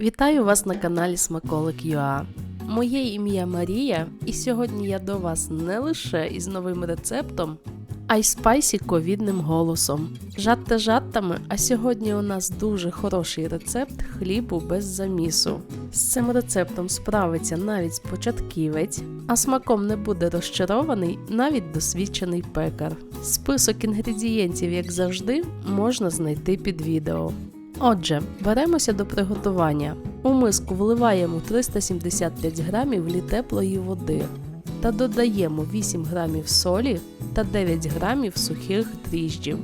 Вітаю вас на каналі Смаколик ЮА. Моє ім'я Марія, і сьогодні я до вас не лише із новим рецептом, а й спайсі ковідним голосом. Жатте жаттами, а сьогодні у нас дуже хороший рецепт хлібу без замісу. З цим рецептом справиться навіть початківець, а смаком не буде розчарований навіть досвідчений пекар. Список інгредієнтів, як завжди, можна знайти під відео. Отже, беремося до приготування. У миску вливаємо 375 грамів літеплої води та додаємо 8 грамів солі та 9 грамів сухих дріжджів.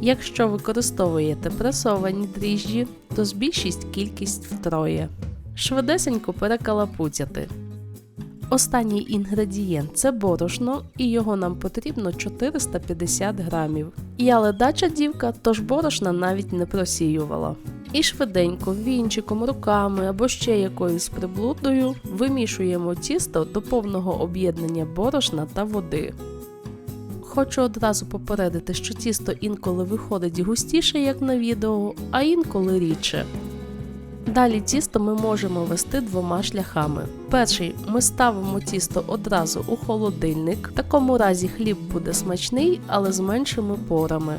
Якщо використовуєте пресовані дріжджі, то збільшіть кількість втроє. Швидесенько перекалапуцяти. Останній інгредієнт це борошно, і його нам потрібно 450 грамів. Я ледача дівка, тож борошна навіть не просіювала. І швиденько вінчиком, руками або ще якоюсь приблудою вимішуємо тісто до повного об'єднання борошна та води. Хочу одразу попередити, що тісто інколи виходить густіше, як на відео, а інколи рідше. Далі тісто ми можемо вести двома шляхами. Перший ми ставимо тісто одразу у холодильник, в такому разі хліб буде смачний, але з меншими порами.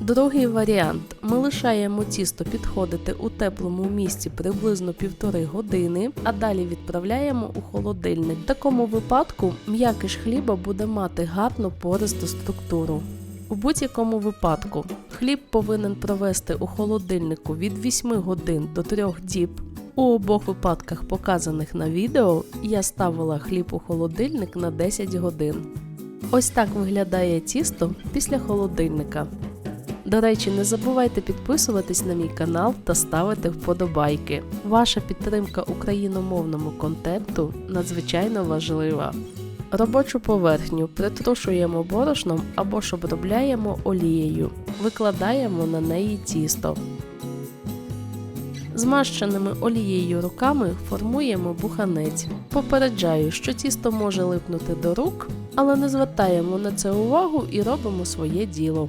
Другий варіант: ми лишаємо тісто підходити у теплому місці приблизно півтори години, а далі відправляємо у холодильник. В такому випадку м'якиш хліба буде мати гарну пористу структуру. У будь-якому випадку хліб повинен провести у холодильнику від 8 годин до 3 діб. У обох випадках, показаних на відео, я ставила хліб у холодильник на 10 годин. Ось так виглядає тісто після холодильника. До речі, не забувайте підписуватись на мій канал та ставити вподобайки. Ваша підтримка україномовному контенту надзвичайно важлива. Робочу поверхню притрушуємо борошном або ж обробляємо олією, викладаємо на неї тісто. Змащеними олією руками формуємо буханець. Попереджаю, що тісто може липнути до рук, але не звертаємо на це увагу і робимо своє діло.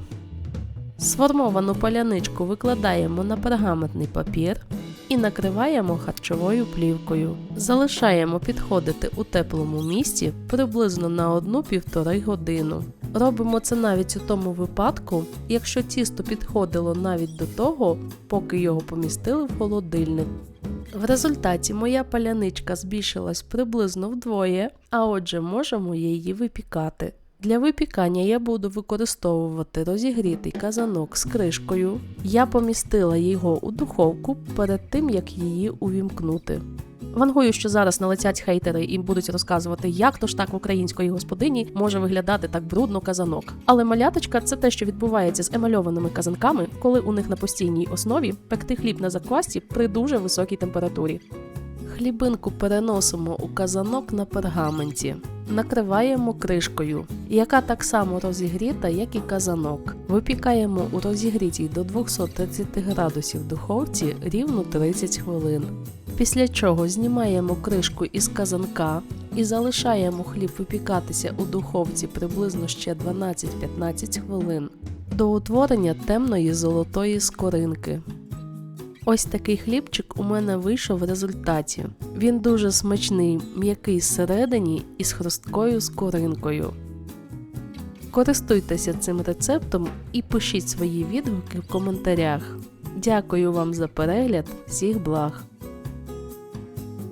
Сформовану паляничку викладаємо на пергаментний папір і накриваємо харчовою плівкою. Залишаємо підходити у теплому місці приблизно на 1-1,5 годину. Робимо це навіть у тому випадку, якщо тісто підходило навіть до того, поки його помістили в холодильник. В результаті моя паляничка збільшилась приблизно вдвоє, а отже, можемо її випікати. Для випікання я буду використовувати розігрітий казанок з кришкою. Я помістила його у духовку перед тим, як її увімкнути. Вангую, що зараз налетять хейтери і будуть розказувати, як то ж так в української господині може виглядати так брудно казанок. Але маляточка це те, що відбувається з емальованими казанками, коли у них на постійній основі пекти хліб на заквасці при дуже високій температурі. Хлібинку переносимо у казанок на пергаменті, накриваємо кришкою, яка так само розігріта, як і казанок. Випікаємо у розігрітій до 230 градусів духовці рівно 30 хвилин. Після чого знімаємо кришку із казанка і залишаємо хліб випікатися у духовці приблизно ще 12-15 хвилин до утворення темної золотої скоринки. Ось такий хлібчик у мене вийшов в результаті. Він дуже смачний, м'який зсередині і з хрусткою скоринкою. Користуйтеся цим рецептом і пишіть свої відгуки в коментарях. Дякую вам за перегляд, всіх благ!